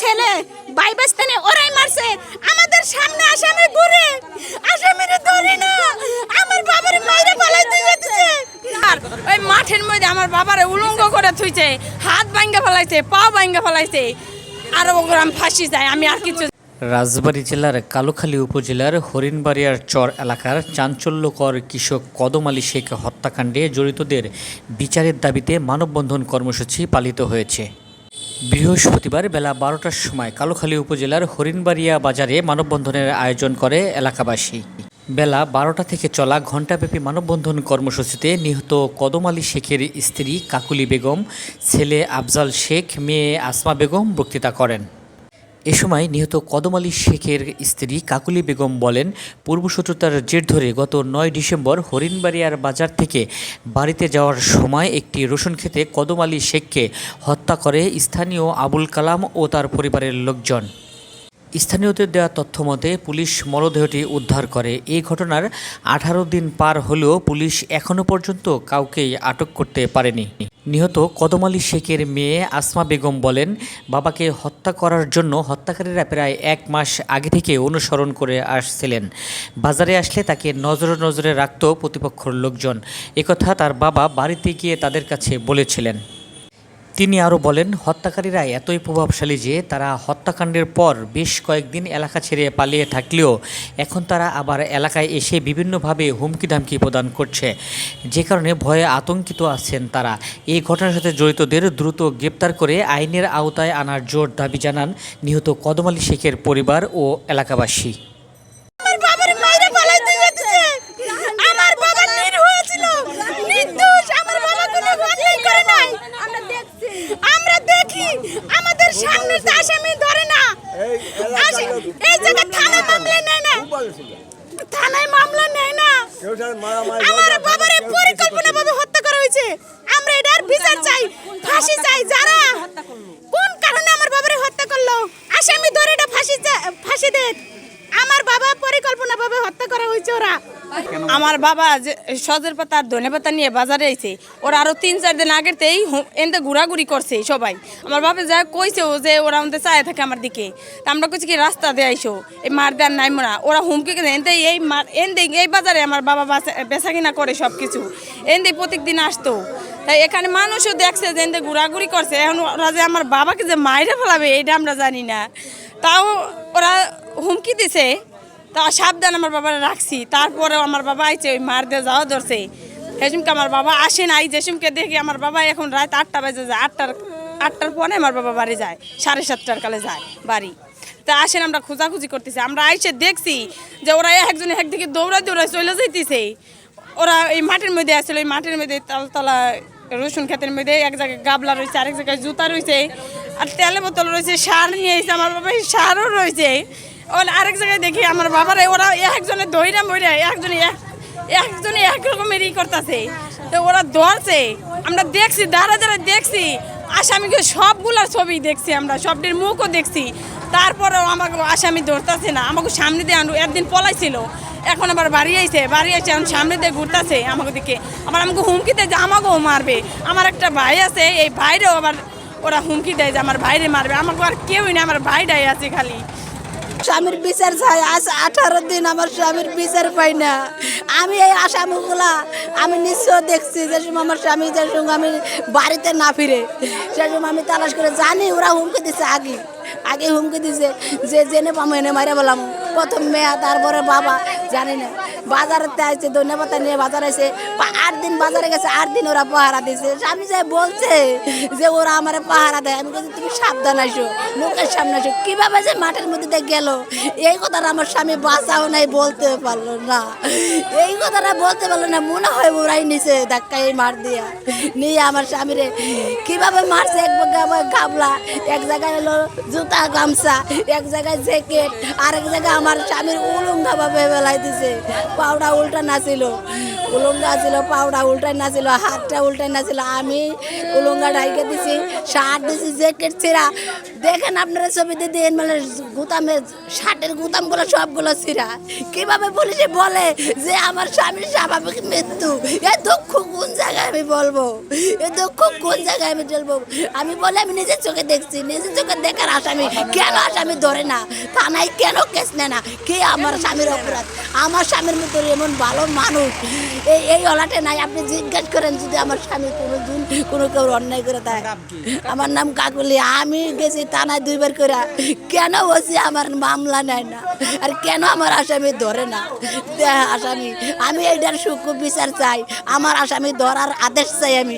ছেলে ভাই বাস্তানে ওরাই মারছে। আমাদের সামনে আসামি ঘুরে আসামিরে ধরে না। আমার বাবার মাইরে পালাই দিয়ে দিছে। আর ওই মাঠের মধ্যে আমার বাবারে উলঙ্গ করে থুইছে। হাত ভাঙ্গা ফেলাইছে, পা ভাঙ্গা ফেলাইছে। আর ওগ্রাম ফাঁসি যায়, আমি আর কিছু রাজবাড়ী জেলার কালুখালী উপজেলার হরিণবাড়িয়ার চর এলাকার চাঞ্চল্যকর কৃষক কদম আলী শেখ হত্যাকাণ্ডে জড়িতদের বিচারের দাবিতে মানববন্ধন কর্মসূচি পালিত হয়েছে। বৃহস্পতিবার বেলা বারোটার সময় কালোখালী উপজেলার হরিণবাড়িয়া বাজারে মানববন্ধনের আয়োজন করে এলাকাবাসী। বেলা বারোটা থেকে চলা ঘণ্টাব্যাপী মানববন্ধন কর্মসূচিতে নিহত কদম আলী শেখের স্ত্রী কাকুলি বেগম, ছেলে আফজাল শেখ, মেয়ে আসমা বেগম বক্তৃতা করেন। এ সময় নিহত কদম আলী শেখের স্ত্রী কাকুলি বেগম বলেন, পূর্বশত্রুতার জের ধরে গত নয় ডিসেম্বর হরিণবাড়িয়ার বাজার থেকে বাড়িতে যাওয়ার সময় একটি রসুন খেতে কদম আলী শেখকে হত্যা করে স্থানীয় আবুল কালাম ও তার পরিবারের লোকজন। স্থানীয়দের দেওয়া তথ্য মতে, পুলিশ মরদেহটি উদ্ধার করে। এই ঘটনার আঠারো দিন পার হলেও পুলিশ এখনও পর্যন্ত কাউকেই আটক করতে পারেনি। নিহত কদম আলী শেখের মেয়ে আসমা বেগম বলেন, বাবাকে হত্যা করার জন্য হত্যাকারীরা প্রায় এক মাস আগে থেকে অনুসরণ করে আসছিলেন। বাজারে আসলে তাকে নজরে নজরে রাখত প্রতিপক্ষর লোকজন। একথা তার বাবা বাড়িতে গিয়ে তাদের কাছে বলেছিলেন। তিনি আরও বলেন, হত্যাকারীরা এতই প্রভাবশালী যে তারা হত্যাকাণ্ডের পর বেশ কয়েকদিন এলাকা ছেড়ে পালিয়ে থাকলেও এখন তারা আবার এলাকায় এসে বিভিন্নভাবে হুমকি ধামকি প্রদান করছে। যে কারণে ভয়ে আতঙ্কিত আছেন তারা। এই ঘটনার সাথে জড়িতদের দ্রুত গ্রেপ্তার করে আইনের আওতায় আনার জোর দাবি জানান নিহত কদম আলী শেখের পরিবার ও এলাকাবাসী আমার বাবার মাইরে পালাই দিয়ে দিছে আমার বাবা নির্ভুল ছিল নির্দোষ আমার বাবা কোনো অন্যায় করে নাই আমরা দেখছি আমরা দেখি আমাদের সামনে তো আসামি ধরে না আসে- এই জায়গা থানায় মামলা নেয় না। থানায় মামলা নেয় না। আমার বাবার পরিকল্পনাভাবে হত্যা করা হয়েছে। আমরা এটার বিচার চাই, ফাঁসি চাই যারা কোন কারণে আমার বাবারে হত্যা করল আসামি ধরে এটা ফাঁসি চা- ফাঁসি দে আমার বাবা পরিকল্পনাভাবে হত্যা করা হয়েছে ওরা আমার বাবা যে সজের পাতা আর ধনে পাতা নিয়ে বাজারে আইছে, ওরা আরও তিন, চার দিন আগের তেই এনতে ঘোরাঘুরি করছে সবাই। আমার বাবা যা কইছে ও যে ওরা আমাদের চায় থাকে আমার দিকে। তা আমরা কইছি কি, রাস্তা দিয়ে আইসো, এই মার দেওয়ার নাই মোরা। ওরা হুমকি কেন এনতে এই মার এনতে এই বাজারে আমার বাবা বেচা কিনা করে সব কিছু এনতে প্রত্যেক দিন আসতো। তাই এখানে মানুষও দেখছে যে এনতে ঘোরাঘুরি করছে। এখন ওরা যে আমার বাবাকে যে মাইরে ফেলাবে এটা আমরা জানি না। তাও ওরা হুমকি দিছে তা সাবধান আমার বাবারা রাখছি। তারপরেও আমার বাবা আইছে, ওই মার দিয়ে যাওয়া ধরছে। সেসমকে আমার বাবা আসে নাই যেসমকে দেখি আমার বাবা এখন রাত আটটা বাজে যায়, আটটার আটটার পরে আমার বাবা বাড়ি যায়, সাড়ে সাতটার কালে যায় বাড়ি। তা আসেন আমরা খোঁজাখুঁজি করতেছি, আমরা আইসে দেখছি যে ওরা একজনে একদিকে দৌড়ায় দৌড়ায় চলে যাইতেছে। ওরা এই মাঠের মধ্যে আসলে ওই মাঠের মধ্যে তালতলা, রসুন ক্ষেতের মধ্যে এক জায়গায় গাবলা রয়েছে, আরেক জায়গায় জুতা রয়েছে, আর তেলে বোতল রয়েছে, সার নিয়ে এসে আমার বাবা সারও রয়েছে। ওর আরেক জায়গায় দেখি আমার বাবারা, ওরা একজনে দইরা মইরা, একজনে এক একজনে এক রকমের ই করতেছে। তো ওরা ধরছে আমরা দেখছি, দাঁড়া দাঁড়া, দেখছি। আসামিকে সবগুলার ছবি দেখছি আমরা, সবটির মুখও দেখছি। তারপরেও আমাকে আসামি ধরতেছে না, আমাকে সামনে দিয়ে একদিন পলাইছিল। এখন আবার বাড়ি আইছে বাড়ি আইছে, এখন সামনে দিয়ে ঘুরতেছে আমাকে দিকে আবার আমাকে হুমকি দেয় যে আমাকেও মারবে। আমার একটা ভাই আছে, এই ভাইরেও আবার ওরা হুমকি দেয় যে আমার ভাইরে মারবে। আমাকে আর কেউই না, আমার ভাইটাই আছে খালি। স্বামীর বিচার চাই, আজ আঠারো দিন আমার স্বামীর বিচার পাই না। আমি এই আসামিগুলা, আমি নিশ্চয় দেখছি যে আমার স্বামী যে আমি বাড়িতে না ফিরে, সে সময় আমি তালাশ করে জানি ওরা হুমকি দিছে আগে। আগে হুমকি দিছে, যে জেনে পাবো এনে মারে বললাম প্রথম মেয়া, তারপরে বাবা, জানি না। বাজারেতে আসছে ধন্যবাদ নিয়ে বাজার আসে আট দিন বাজারে গেছে, আট দিন ওরা পাহারা দিছে। স্বামী যে বলছে যে ওরা আমার পাহারা দেয়, আমি বলছি, তুমি সাবধান আসো লোকের সামনে আসো কীভাবে যে মাঠের মধ্যে গেল? এই কথাটা আমার স্বামী বাঁচাও নাই, বলতে পারল না। এই কথাটা বলতে পারল না, মনে হয় ওরাই নিছে ধাক্কাই মার দিয়া। নিয়ে আমার স্বামীরে, কীভাবে মারছে? এক গাবলা, এক জায়গায় হলো জুতা, গামছা, এক জায়গায় জ্যাকেট, আরেক জায়গায় আমার স্বামীর উলঙ্গা ভাবে বেলাই দিছে। পাউডা উল্টা নাছিল উলঙ্গা ছিল পাউডা উল্টাই নাছিল হাতটা উল্টাই নাছিল আমি উলঙ্গা ঢাইকে দিছি, শার্ট দিছি, জ্যাকেট ছিঁড়া। দেখেন আপনারা ছবিতে দেন মানে গুতামের শার্টের গুতামগুলো সবগুলো ছিঁড়া। কীভাবে পুলিশে বলে যে আমার স্বামীর স্বাভাবিক মৃত্যু? এ দুঃখ কোন জায়গায় আমি বলব? এ দুঃখ কোন জায়গায় আমি বলব? আমি বলে আমি নিজের চোখে দেখছি। নিজের চোখে দেখার আসামি কেন আসামি ধরে না? থানায় কেন কেস নেয় না? কে আমার স্বামীর অপরাধ? আমার স্বামীর মতো এমন ভালো মানুষ? এই এই অলাটে নাই। আপনি জিজ্ঞেস করেন যদি আমার স্বামী কোনো দিন কোনো কেউ অন্যায় করে দেয়। আমার নাম কাকুলি। আমি গেছি থানায় দুইবার করে কেন বসি আমার মামলা নেয় না? আর কেন আমার আসামি ধরে না? আসামি, আমি এইটার সুখ বিচার চাই। আমার আসামি ধরার আদেশ চাই আমি।